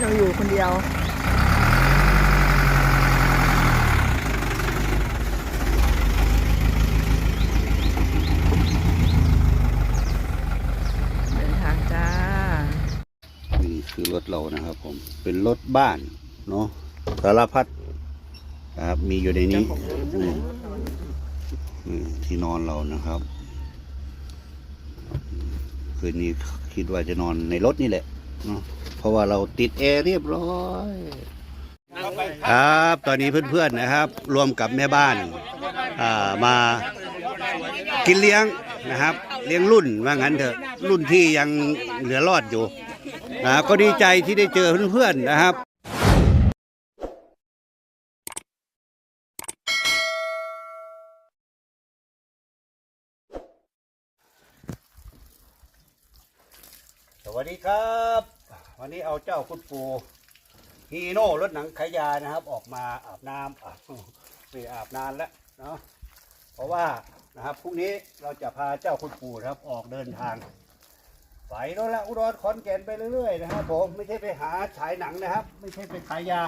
หนูอยู่คนเดียวเดินทางจ้านี่คือรถเรานะครับผม เป็นรถบ้านเนาะสารพัดนะครับ มีอยู่ในนี้นี่นี่ที่นอนเรานะครับ คืนนี้คิดว่าจะนอนในรถนี่แหละเนาะ เพราะว่าเราติดแอร์เรียบร้อย ครับ ตอนนี้เพื่อนๆนะครับ รวมกับแม่บ้านามากินเลี้ยงนะครับ เลี้ยงรุ่นว่างั้นเถอะรุ่นที่ยังเหลือรอดอยู่นะก็ดีใจที่ได้เจอเพื่อนๆนะครับสวัสดีครับ วันนี้เอาเจ้าคุณปูฮีโน่รถหนังขายานะครับ ออกมาอาบน้ำอะไม่อาบนานแล้วเนาะเพราะว่านะครับพรุ่งนี้เราจะพาเจ้าคุณปูนะครับออกเดินทางไปโน่นละอุดรขอนแก่นไปเรื่อยๆนะครับผมไม่ใช่ไปหาฉายหนังนะครับ ไม่ใช่ไปขายยา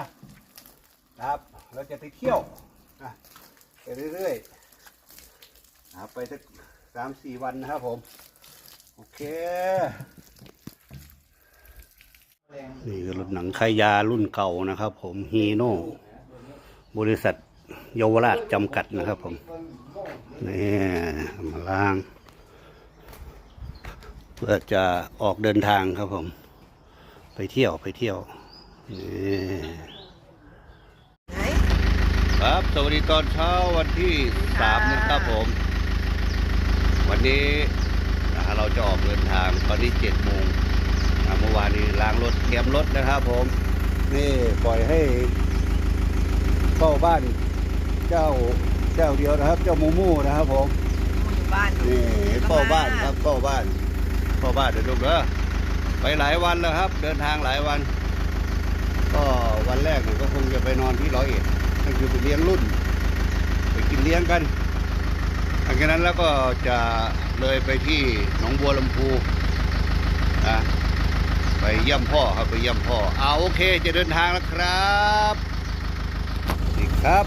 นะครับ เราจะไปเที่ยวนะไปเรื่อยๆนะครับไปสักสามสี่วันนะครับผม โอเค นี่คือรถหนังขายยารุ่นเก่านะครับ ผมฮีโน่บริษัทเยาวราชจำกัดนะครับ ผมนี่มาล้าง เพื่อจะออกเดินทางครับผม ไปเที่ยวไปเที่ยวนี่ไหนครับสวัสดีตอนเช้าวันที่สามนะครับผม วันนี้นะฮะเราจะออกเดินทางตอนนี้เจ็ดโมงนะ เมื่อวานนี้ล้างรถเตรียมรถนะครับผม นี่ปล่อยให้เฝ้าบ้านเจ้าเจ้าเดียวนะครับ เจ้ามูมูนะครับผมอยู่บ้านนี่เฝ้าบ้านครับเฝ้าบ้านเฝ้าบ้านเดี๋ยวลูกเด้อไปหลายวันแล้วครับ เดินทางหลายวัน ก็วันแรกเนี่ยก็คงจะไปนอนที่ร้อยเอ็ดนั่นคือไปเลี้ยงรุ่น ไปกินเลี้ยงกันหลังจากนั้นแล้วก็จะเลยไปที่หนองบัวลำพูนะ ไปเยี่ยมพ่อครับไปเยี่ยมพ่ออ่าโอเคจะเดินทางแล้วครับนี่ครับ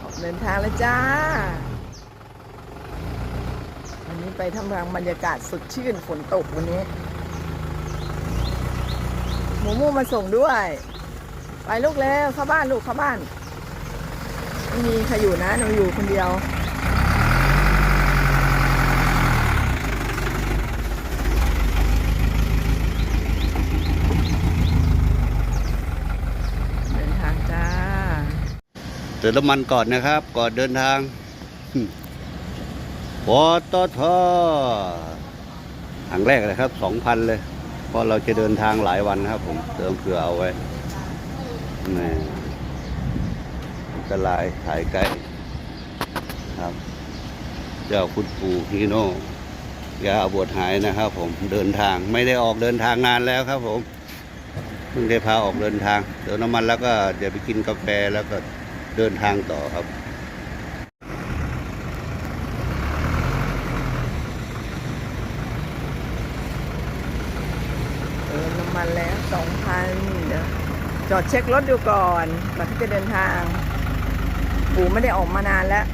ออกเดินทางแล้วจ้าวันนี้ไปทำรังบรรยากาศสดชื่นฝนตกวันนี้หมูมูมาส่งด้วย ไปลูกแล้วเข้าบ้านลูกเข้าบ้านไม่มีใครอยู่นะหนูอยู่คนเดียว เดินทางจ้า เติมน้ำมันก่อนนะครับ ก่อนเดินทางปตทถังแรกเลยครับสองพันเลย เพราะเราจะเดินทางหลายวันนะครับ ผมเติมเผื่อเอาไว้นี่อันตรายถ่ายใกล้ครับ เจ้าคุณปู่ฮีโน่ยาบวชหายนะครับ ผมเดินทางไม่ได้ออกเดินทางนานแล้วครับ ผมเพิ่งได้พาออกเดินทางเติมน้ำมันแล้วก็เดี๋ยวไปกินกาแฟแล้วก็ เดินทางต่อครับ เติมน้ำมันแล้วสองพันเดี๋ยวจอดเช็ครถดูก่อนก่อนที่จะเดินทาง ปู่ไม่ได้ออกมานานแล้ว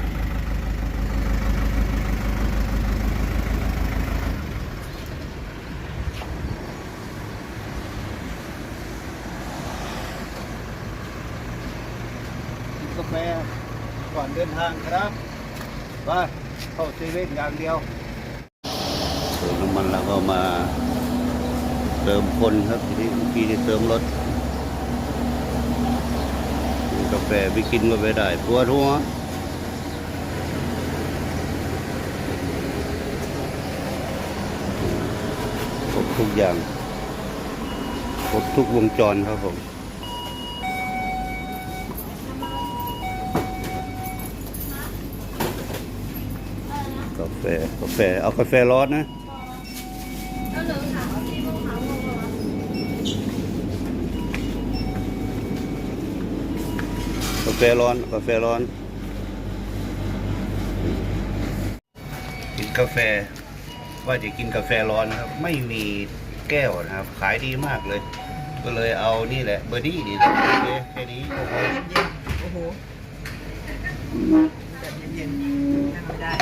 กินกาแฟก่อน เดินทางครับไปเข้าเซเว่นอย่างเดียวเติมน้ำมันแล้วก็มา เติมคนครับทีนี้พี่จะเติมรถกาแฟไปกินก็ไม่ได้ปวดหัวครบทุกอย่างครบทุกวงจรครับผม กาแฟ เอากาแฟร้อนนะกาแฟร้อนกาแฟร้อนกินกาแฟ ว่าจะกินกาแฟร้อนครับ ไม่มีแก้วนะครับ ขายดีมากเลย ก็เลยเอานี่แหละเบอร์ดี้นี่แหละโอเคแค่นี้โอ้โหโอ้โหแบบเย็นๆนั่งไม่ได้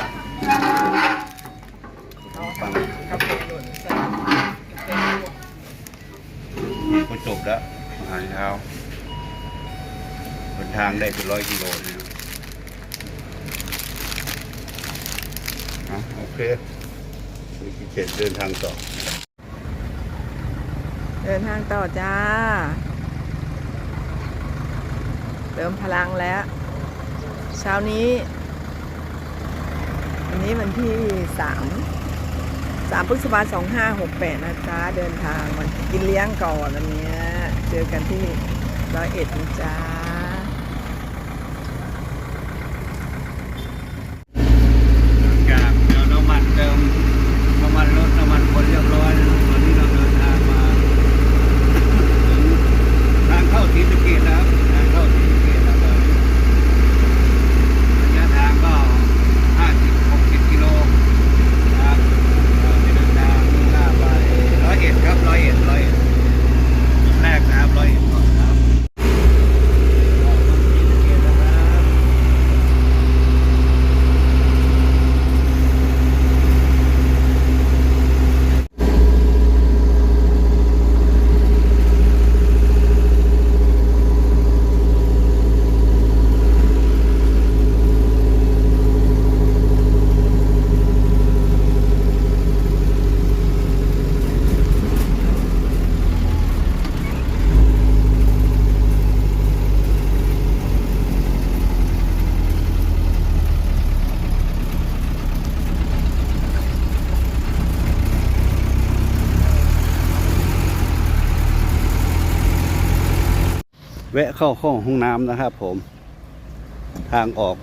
ทางได้เป็นร้อยกิโลนะครับโอเคเจ็ดเดินทางต่อ เดินทางต่อจ้า เติมพลังแล้ว เช้านี้ วันนี้วันที่สามสามพฤษภาสองห้าหกแปดนะจ๊ะ เดินทางมันกินเลี้ยงก่อนวันนี้ เจอกันที่ร้อยเอ็ดนะจ๊ะ จากเติมน้ำมันเติมน้ำมันรถน้ำมันคนเรียบร้อยนะครับตอนนี้เราเดินทางมาถึงทางเข้าศรีสะเกษนะครับทางเข้าศรีสะเกษนะครับระยะทางก็50 60กิโลนะครับเราจะเดินทางมุ่งหน้าไปร้อยเอ็ดครับร้อยเอ็ดร้อยเอ็ดแรกนะครับร้อยเอ็ดก่อนครับเข้าศรีสะเกษนะครับ แวะเข้าห้องห้องน้ำนะครับผม ทางออก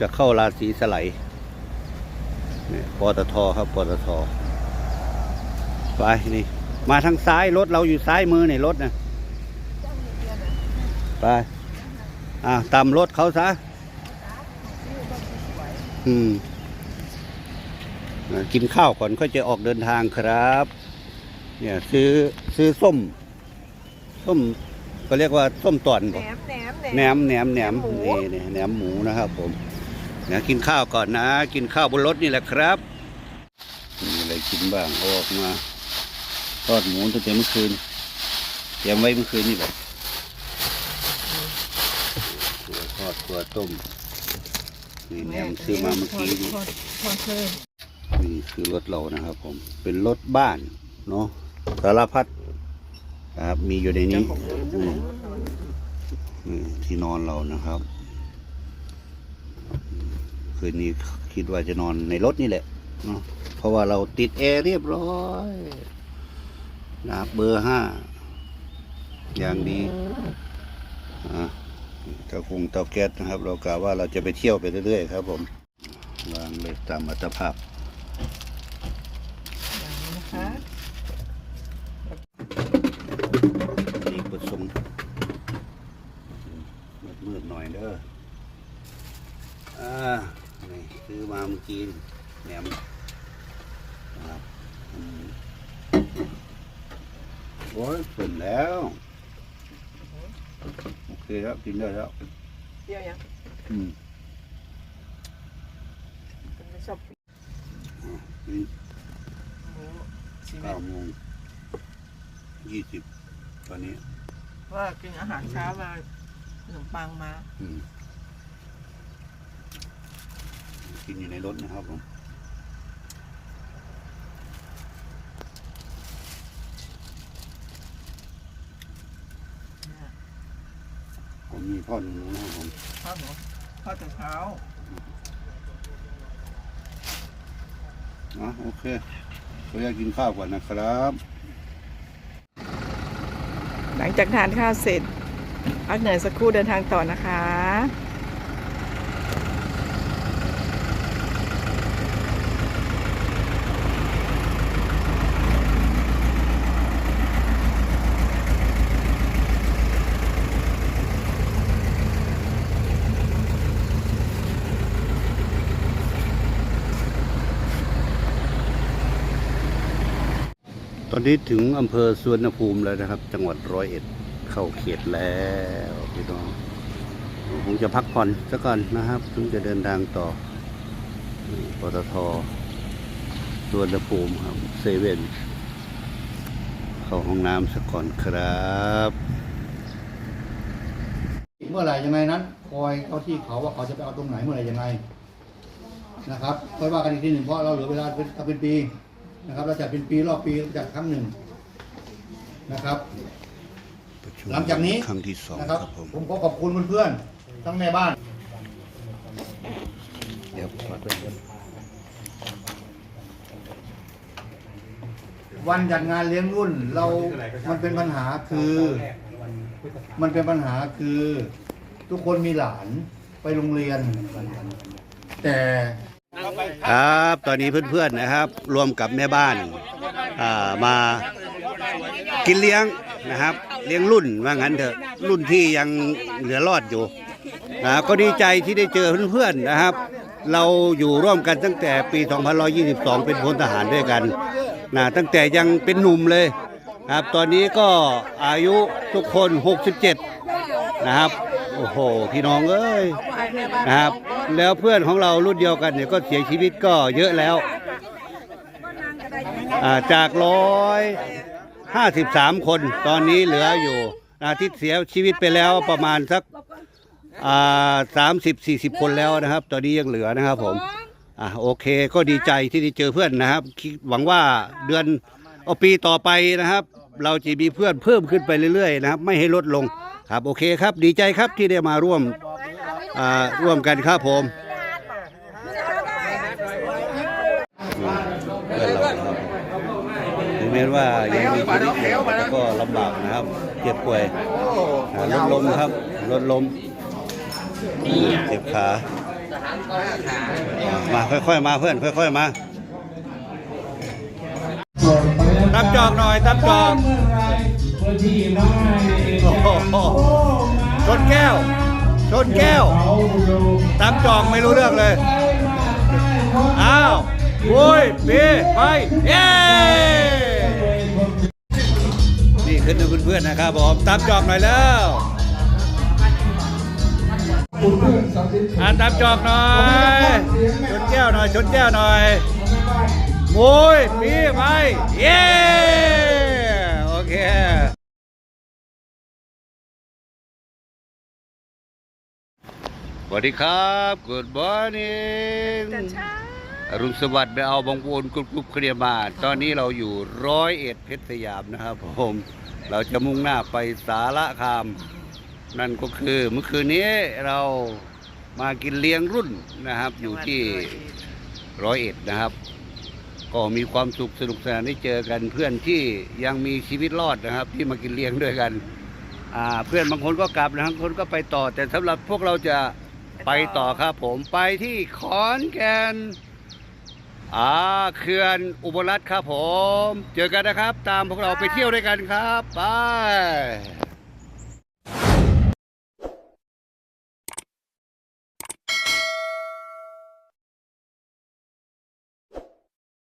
จะเข้าราศีสไลด์เนี่ยปตทครับปตทไปนี่ มาทางซ้ายรถเราอยู่ซ้ายมือในรถนะไป อ่าตามรถเขาซะ อืม กินข้าวก่อนค่อยจะออกเดินทางครับ เนี่ย ซื้อซื้อส้ม ส้ม ก็เรียกว่าส้มตอนแหนบ่มแหนมแหนมแหนมแหนมแหนมหมูนี่นี่แหนมหมูนะครับผมเนี่ยกินข้าวก่อนนะ กินข้าวบนรถนี่แหละครับมีอะไรกินบ้างเอาออกมาทอดหมูตั้งแต่เมื่อคืนเตรียมไว้เมื่อคืนนี่แหละตัวทอดตัวต้มนี่แหนมซื้อมาเมื่อกี้นี่ทอดทอดเพิ่มนี่คือรถเรานะครับ ผมเป็นรถบ้านเนาะสารพัดนะ ครับ มีอยู่ในนี้อืมอืมที่นอนเรานะครับอืมคืนนี้คิดว่าจะนอนในรถนี่แหละเนาะเพราะว่าเราติดแอร์เรียบร้อยนะครับเบอร์ห้าอย่างดีอะเตาคงเตาแก๊สนะครับ เรากะว่าเราจะไปเที่ยวไปเรื่อยๆครับผมวางเลยตามอัตภาพ นะคะ นี่ประสงค์มืดๆ หน่อยเด้ออ่านี่ซื้อมาเมื่อกี้นี่แหนมนะครับอืมโอ้ยเสร็จแล้ว โอเคครับกินได้แล้วเปรี้ยวยังอืมคุณไม่ชอบนี่หมูชีวิเก้าตโมงยี่สิบตอนนี้ ว่ากินอาหารเช้ามา ขนมปังมา อืมกินอยู่ในรถนะครับผมผมมีทอดหมูนะครับผมข้าวหมูข้าวแต่เช้าอะโอเคขออนุญาตกินข้าวก่อนนะครับ หลังจากทานข้าวเสร็จ อักเหนือยสักครู่เดินทางต่อนะคะตอนนี้ถึงอำเภอสวนภูมิแล้วนะครับ จังหวัดร้อยเอ็ด เข้าเขตแล้วพี่น้องคงจะพักผ่อนสักก่อนนะครับถึงจะเดินทางต่อปตทสวนภูมิครับเซเว่นเข้าห้องน้ำสักก่อนครับเมื่อไหร่ยังไงนั้น คอยเขาที่เขาว่าเขาจะไปเอาตรงไหนเมื่อไหร่ยังไงนะครับค่อยว่ากันอีกทีหนึ่งเพราะเราเหลือเวลาเป็นเป็นปีนะครับ เราจัดเป็นปีรอบปีจัดครั้งหนึ่งนะครับ หลังจากนี้ครั้งที่สองนะคครัรับบผมผมขอขอบคุณเพื่อนๆทั้งแม่บ้าน เดี๋ยวมาด้วยกันวันจัดงานเลี้ยงรุ่นเรา มันเป็นปัญหาคือ มันเป็นปัญหาคือ ทุกคนมีหลานไปโรงเรียน แต่ครับตอนนี้เพื่อนๆนะครับ รวมกับแม่บ้านอ่ามากินเลี้ยงนะครับ เลี้ยงรุ่นว่างั้นเถอะรุ่นที่ยังเหลือรอดอยู่นะก็ดีใจที่ได้เจอเพื่อนๆนะครับ เราอยู่ร่วมกันตั้งแต่ปี2122 เป็นพลทหารด้วยกันนะตั้งแต่ยังเป็นหนุ่มเลยครับตอนนี้ก็อายุทุกคน 67 นะครับ โอ้โห พี่น้องเอ้ยนะครับ แล้วเพื่อนของเรารุ่นเดียวกันเนี่ยก็เสียชีวิตก็เยอะแล้วจากร้อย ห้าสิบสามคน ตอนนี้เหลืออยู่อาที่เสียชีวิตไปแล้วประมาณสักสามสิบสี่สิบคนแล้วนะครับ ตอนนี้ยังเหลือนะครับผมอะโอเคก็ดีใจที่ได้เจอเพื่อนนะครับหวังว่าเดือนเอาปีต่อไปนะครับ เราจะมีเพื่อนเพิ่มขึ้นไปเรื่อยๆนะครับ ไม่ให้ลดลงครับโอเคครับ ดีใจครับที่ได้มาร่วมอ่าร่วมกันครับผมเพื่อนเรานะครับถึงแม้ว่ายังมีชีวิตอยู่แต่ก็ลำบากนะครับ เจ็บป่วยอ่ารถล้มครับรถล้มเจ็บขามาค่อยๆมาเพื่อนค่อย ๆมาตับจอกหน่อยตับจอก โอ้โหชนแก้ว ชนแก้วตับจอกไม่รู้เรื่องเลย อ้าวโว้ยปีไป เย้นี่ ขึ้นนะเพื่อนๆนะครับผมตับจอกหน่อยแล้วอ่าตับจอกหน่อยชนแก้วหน่อยชนแก้วหน่อยโว้ยปีไปเย้โอเคสวัสดีครับ Good morning อรุณสวัสดิ์ไปเอาบางปูนกรุบกรุบเคลียมา ตอนนี้เราอยู่ร้อยเอ็ดเพชรสยามนะครับผม เราจะมุ่งหน้าไปสารคาม นั่นก็คือเมื่อคืนนี้เรามากินเลี้ยงรุ่นนะครับ อยู่ที่ร้อยเอ็ดนะครับ ก็มีความสุขสนุกสนานได้เจอกันเพื่อนที่ยังมีชีวิตรอดนะครับ ที่มากินเลี้ยงด้วยกันเพื่อนบางคนก็กลับนะบางคนก็ไปต่อ แต่สำหรับพวกเราจะไปต่อครับผมไปที่ขอนแก่น อ่าเขื่อนอุบลรัตน์ครับผม เจอกันนะครับ ตามพวกเราไปเที่ยวด้วยกันครับ ไป